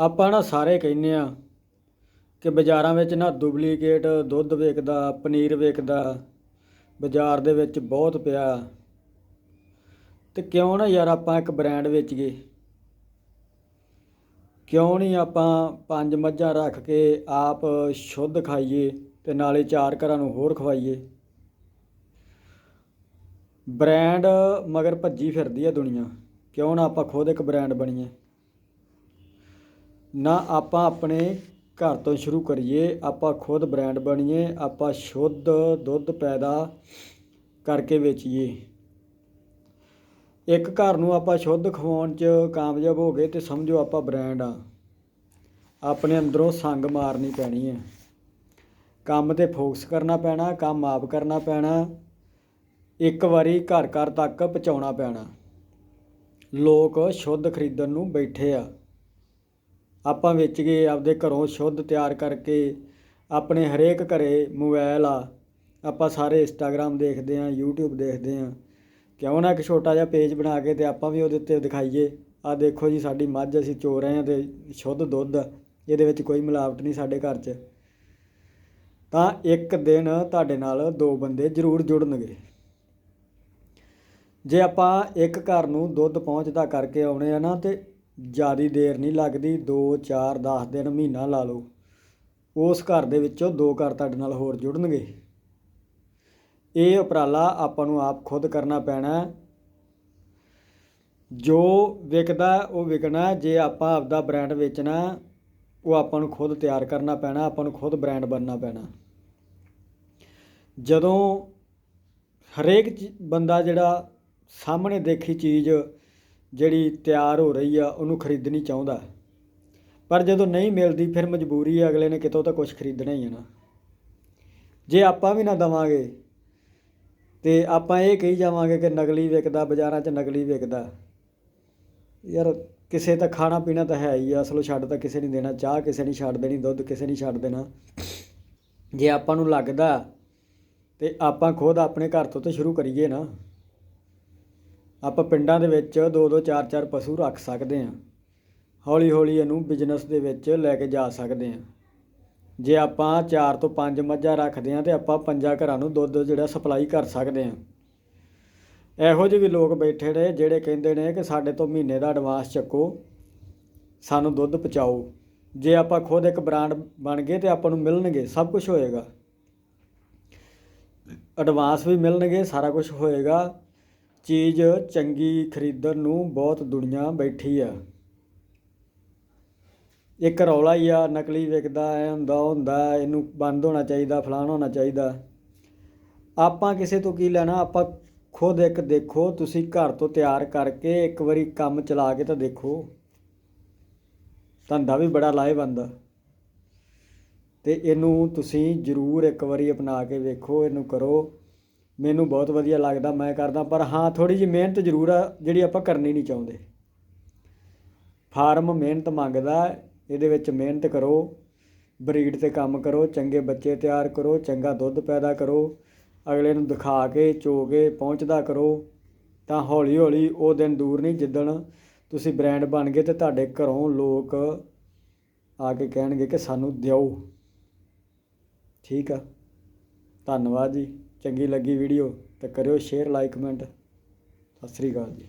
ਆਪਾਂ ਨਾ ਸਾਰੇ ਕਹਿੰਦੇ ਆ ਕਿ ਬਾਜ਼ਾਰਾਂ ਵਿੱਚ ਨਾ ਡੁਪਲੀਕੇਟ ਦੁੱਧ ਵਿਕਦਾ ਪਨੀਰ ਵਿਕਦਾ ਬਾਜ਼ਾਰ ਦੇ ਵਿੱਚ ਬਹੁਤ ਪਿਆ। ਤੇ ਕਿਉਂ ਨਾ ਯਾਰ ਆਪਾਂ ਇੱਕ ਬ੍ਰਾਂਡ ਵੇਚੀਏ? ਕਿਉਂ ਨਹੀਂ ਆਪਾਂ ਪੰਜ ਮੱਝਾਂ ਰੱਖ ਕੇ ਆਪ ਸ਼ੁੱਧ ਖਾਈਏ ਤੇ ਨਾਲੇ ਚਾਰ ਘਰਾਂ ਨੂੰ ਹੋਰ ਖਵਾਈਏ? ਬ੍ਰਾਂਡ ਮਗਰ ਭੱਜੀ ਫਿਰਦੀ ਆ ਦੁਨੀਆ। ਕਿਉਂ ਨਾ ਆਪਾਂ ਖੁਦ ਇੱਕ ਬ੍ਰਾਂਡ ਬਣੀਏ? ਨਾ ਆਪਾਂ ਆਪਣੇ ਘਰ ਤੋਂ ਸ਼ੁਰੂ ਕਰੀਏ, ਆਪਾਂ ਖੁਦ ਬ੍ਰਾਂਡ ਬਣੀਏ, ਆਪਾਂ ਸ਼ੁੱਧ ਦੁੱਧ ਪੈਦਾ ਕਰਕੇ ਵੇਚੀਏ। ਇੱਕ ਘਰ ਨੂੰ ਆਪਾਂ ਸ਼ੁੱਧ ਖਵਾਉਣ 'ਚ ਕਾਮਯਾਬ ਹੋ ਗਏ ਤੇ ਸਮਝੋ ਆਪਾਂ ਬ੍ਰਾਂਡ ਆ। ਆਪਣੇ ਅੰਦਰੋਂ ਸੰਗ ਮਾਰਨੀ ਪੈਣੀ ਹੈ ਕੰਮ ਤੇ ਫੋਕਸ ਕਰਨਾ ਪੈਣਾ, ਕੰਮ ਆਪ ਕਰਨਾ ਪੈਣਾ, ਇੱਕ ਵਾਰੀ ਘਰ ਘਰ ਤੱਕ ਪਹੁੰਚਾਉਣਾ ਪੈਣਾ। ਲੋਕ ਸ਼ੁੱਧ ਖਰੀਦਣ ਨੂੰ ਬੈਠੇ ਆ। ਆਪਾਂ ਵੇਚ ਗਏ, ਆਪਦੇ ਘਰੋਂ ਸ਼ੁੱਧ ਤਿਆਰ ਕਰਕੇ ਆਪਣੇ ਹਰੇਕ ਘਰੇ ਮੋਬਾਈਲ ਆ। ਆਪਾਂ ਸਾਰੇ ਇੰਸਟਾਗ੍ਰਾਮ ਦੇਖਦੇ ਹਾਂ ਯੂਟਿਊਬ ਦੇਖਦੇ ਹਾਂ ਕਿਉਂ ਨਾ ਇੱਕ ਛੋਟਾ ਜਿਹਾ ਪੇਜ ਬਣਾ ਕੇ ਤੇ ਆਪਾਂ ਵੀ ਉਹਦੇ ਉੱਤੇ ਦਿਖਾਈਏ। ਆ ਦੇਖੋ ਜੀ, ਸਾਡੀ ਮੱਝ ਅਸੀਂ ਚੋ ਰਹੇ ਆ ਤੇ ਸ਼ੁੱਧ ਦੁੱਧ, ਇਹਦੇ ਵਿੱਚ ਕੋਈ ਮਿਲਾਵਟ ਨਹੀਂ ਸਾਡੇ ਘਰ 'ਚ। ਤਾਂ ਇੱਕ ਦਿਨ ਤੁਹਾਡੇ ਨਾਲ ਦੋ ਬੰਦੇ ਜ਼ਰੂਰ ਜੁੜਨਗੇ। ਜੇ ਆਪਾਂ ਇੱਕ ਘਰ ਨੂੰ ਦੁੱਧ ਪਹੁੰਚਦਾ ਕਰਕੇ ਆਉਣੇ ਆ ਨਾ ਤੇ ਜ਼ਿਆਦਾ ਦੇਰ ਨਹੀਂ ਲੱਗਦੀ 2 4 10 ਦਿਨ ਮਹੀਨਾ ਲਾ ਲਓ। ਉਸ ਘਰ ਦੇ ਵਿੱਚੋਂ ਦੋ ਘਰ ਤੁਹਾਡੇ ਨਾਲ ਹੋਰ ਜੁੜਨਗੇ। ਇਹ ਉਪਰਾਲਾ ਆਪਾਂ ਨੂੰ ਆਪ ਖੁਦ ਕਰਨਾ ਪੈਣਾ ਜੋ ਵਿਕਦਾ ਉਹ ਵਿਕਣਾ ਜੇ ਆਪਾਂ ਆਪਦਾ ਬ੍ਰਾਂਡ ਵੇਚਣਾ ਉਹ ਆਪਾਂ ਨੂੰ ਖੁਦ ਤਿਆਰ ਕਰਨਾ ਪੈਣਾ, ਆਪਾਂ ਨੂੰ ਖੁਦ ਬ੍ਰਾਂਡ ਬਣਨਾ ਪੈਣਾ। ਜਦੋਂ ਹਰੇਕ ਚੀ- ਬੰਦਾ ਜਿਹੜਾ ਸਾਹਮਣੇ ਦੇਖੀ ਚੀਜ਼ ਜਿਹੜੀ ਤਿਆਰ ਹੋ ਰਹੀ ਆ, ਉਹਨੂੰ ਖਰੀਦਣੀ ਚਾਹੁੰਦਾ ਪਰ ਜਦੋਂ ਨਹੀਂ ਮਿਲਦੀ, ਫਿਰ ਮਜਬੂਰੀ ਹੈ ਅਗਲੇ ਨੇ ਕਿਤੋਂ ਤਾਂ ਕੁਝ ਖਰੀਦਣਾ ਹੀ ਹੈ ਨਾ। ਜੇ ਆਪਾਂ ਵੀ ਨਾ ਦਵਾਂਗੇ, ਤੇ ਆਪਾਂ ਇਹ ਕਹੀ ਜਾਵਾਂਗੇ ਕਿ ਨਕਲੀ ਵਿਕਦਾ, ਬਾਜ਼ਾਰਾਂ 'ਚ ਨਕਲੀ ਵਿਕਦਾ। ਯਾਰ, ਕਿਸੇ ਤਾਂ ਖਾਣਾ ਪੀਣਾ ਤਾਂ ਹੈ ਹੀ ਆ, ਅਸਲੋਂ ਛੱਡ ਤਾਂ ਕਿਸੇ ਨਹੀਂ ਦੇਣਾ, ਚਾਹ ਕਿਸੇ ਨਹੀਂ ਛੱਡ ਦੇਣੀ, ਦੁੱਧ ਕਿਸੇ ਨਹੀਂ ਛੱਡ ਦੇਣਾ। ਜੇ ਆਪਾਂ ਨੂੰ ਲੱਗਦਾ, ਤੇ ਆਪਾਂ ਖੁਦ ਆਪਣੇ ਘਰ ਤੋਂ ਤਾਂ ਸ਼ੁਰੂ ਕਰੀਏ ਨਾ। ਆਪਾਂ ਪਿੰਡਾਂ ਦੇ ਵਿੱਚ ਦੋ ਦੋ ਚਾਰ ਚਾਰ ਪਸ਼ੂ ਰੱਖ ਸਕਦੇ ਹਾਂ। ਹੌਲੀ ਹੌਲੀ ਇਹਨੂੰ ਬਿਜ਼ਨਸ ਦੇ ਵਿੱਚ ਲੈ ਕੇ ਜਾ ਸਕਦੇ ਹਾਂ। ਜੇ ਆਪਾਂ ਚਾਰ ਤੋਂ ਪੰਜ ਮੱਝਾਂ ਰੱਖਦੇ ਹਾਂ ਤੇ ਆਪਾਂ ਪੰਜਾਂ ਘਰਾਂ ਨੂੰ ਦੁੱਧ ਜਿਹੜਾ ਸਪਲਾਈ ਕਰ ਸਕਦੇ ਹਾਂ। ਇਹੋ ਜਿਹੇ ਵੀ ਲੋਕ ਬੈਠੇ ਨੇ ਜਿਹੜੇ ਕਹਿੰਦੇ ਨੇ ਕਿ ਸਾਡੇ ਤੋਂ ਮਹੀਨੇ ਦਾ ਐਡਵਾਂਸ ਚੱਕੋ, ਸਾਨੂੰ ਦੁੱਧ ਪਹੁੰਚਾਓ। ਜੇ ਆਪਾਂ ਖੁਦ ਇੱਕ ਬ੍ਰਾਂਡ ਬਣ ਗਏ ਤੇ ਆਪਾਂ ਨੂੰ ਮਿਲਣਗੇ, ਸਭ ਕੁਝ ਹੋਏਗਾ। ਐਡਵਾਂਸ ਵੀ ਮਿਲਣਗੇ, ਸਾਰਾ ਕੁਝ ਹੋਏਗਾ। ਚੀਜ਼ ਚੰਗੀ ਖਰੀਦਣ ਨੂੰ ਬਹੁਤ ਦੁਨੀਆ ਬੈਠੀ ਆ। ਇੱਕ ਰੌਲਾ ਹੀ ਆ, ਨਕਲੀ ਵਿਕਦਾ, ਐ ਹੁੰਦਾ, ਉਹ ਹੁੰਦਾ, ਇਹਨੂੰ ਬੰਦ ਹੋਣਾ ਚਾਹੀਦਾ, ਫਲਾਣ ਹੋਣਾ ਚਾਹੀਦਾ। ਆਪਾਂ ਕਿਸੇ ਤੋਂ ਕੀ ਲੈਣਾ? ਆਪਾਂ ਖੁਦ ਇੱਕ ਦੇਖੋ, ਤੁਸੀਂ ਘਰ ਤੋਂ ਤਿਆਰ ਕਰਕੇ ਇੱਕ ਵਾਰੀ ਕੰਮ ਚਲਾ ਕੇ ਤਾਂ ਦੇਖੋ। ਧੰਦਾ ਵੀ ਬੜਾ ਲਾਹੇਵੰਦ ਆ। ਤੇ ਇਹਨੂੰ ਤੁਸੀਂ ਜ਼ਰੂਰ ਇੱਕ ਵਾਰੀ ਅਪਣਾ ਕੇ ਵੇਖੋ, ਇਹਨੂੰ ਕਰੋ। ਮੈਨੂੰ ਬਹੁਤ ਵਧੀਆ ਲੱਗਦਾ, ਮੈਂ ਕਰਦਾ, ਪਰ ਹਾਂ ਥੋੜੀ ਜਿਹੀ ਮਿਹਨਤ ਜ਼ਰੂਰ ਆ, ਜਿਹੜੀ ਆਪਾਂ ਕਰਨੀ ਨਹੀਂ ਚਾਹੁੰਦੇ। ਫਾਰਮ ਮਿਹਨਤ ਮੰਗਦਾ, ਇਹਦੇ ਵਿੱਚ ਮਿਹਨਤ ਕਰੋ, ਬਰੀਡ ਤੇ ਕੰਮ ਕਰੋ, ਚੰਗੇ ਬੱਚੇ ਤਿਆਰ ਕਰੋ, ਚੰਗਾ ਦੁੱਧ ਪੈਦਾ ਕਰੋ, ਅਗਲੇ ਨੂੰ ਦਿਖਾ ਕੇ, ਚੋ ਕੇ ਪਹੁੰਚਦਾ ਕਰੋ, ਤਾਂ ਹੌਲੀ ਹੌਲੀ ਉਹ ਦਿਨ ਦੂਰ ਨਹੀਂ, ਜਿੱਦਣ ਤੁਸੀਂ ਬ੍ਰਾਂਡ ਬਣ ਗਏ ਤੇ ਤੁਹਾਡੇ ਘਰੋਂ ਲੋਕ ਆ ਕੇ ਕਹਿਣਗੇ ਕਿ ਸਾਨੂੰ ਦਿਓ। ਠੀਕ ਆ? ਧੰਨਵਾਦ ਜੀ। ਚੰਗੀ ਲੱਗੀ ਵੀਡੀਓ ਤੇ ਕਰਿਓ share like comment Sat Sri ਅਕਾਲ ਜੀ।